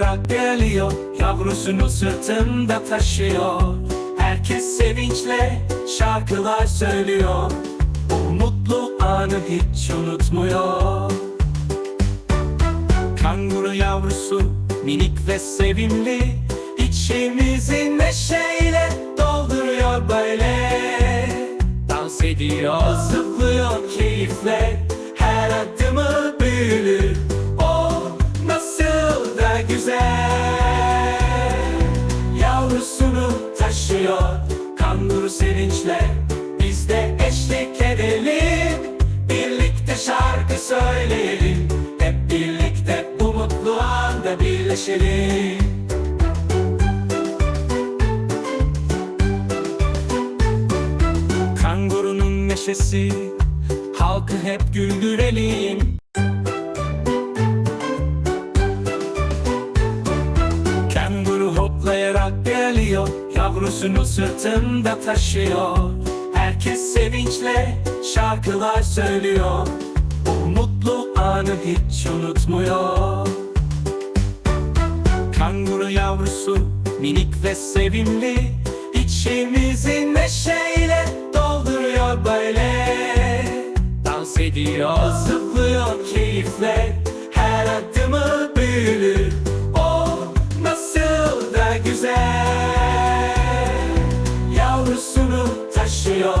geliyor Yavrusunu sırtında taşıyor. Herkes sevinçle şarkılar söylüyor. O mutlu anı hiç unutmuyor. Kanguru yavrusu minik ve sevimli İçimizi neşeyle dolduruyor böyle. Dans ediyor, zıplıyor keyifle Her adımı güzel Yavrusunu taşıyor Kanguru sevinçle. Biz de eşlik edelim Birlikte şarkı söyleyelim. Hep birlikte bu mutlu anda birleşelim. Kangurunun neşesi Halkı hep güldürelim hoplayarak geliyor Yavrusunu sırtında taşıyor. Herkes sevinçle şarkılar söylüyor. O mutlu anı hiç unutmuyor. Kanguru yavrusu minik ve sevimli İçimizi neşeyle dolduruyor böyle. Dans ediyor, zıplıyor keyifle Her adımı büyülü O nasıl da güzel. Yavrusunu taşıyor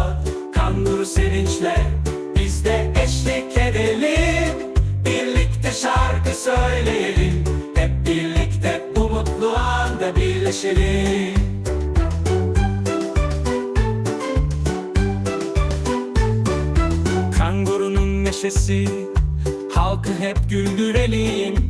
Kanguru sevinçle. Biz de eşlik edelim Birlikte şarkı söyleyelim. Hep birlikte bu mutlu anda birleşelim. Kangurunun neşesi Halkı hep güldürelim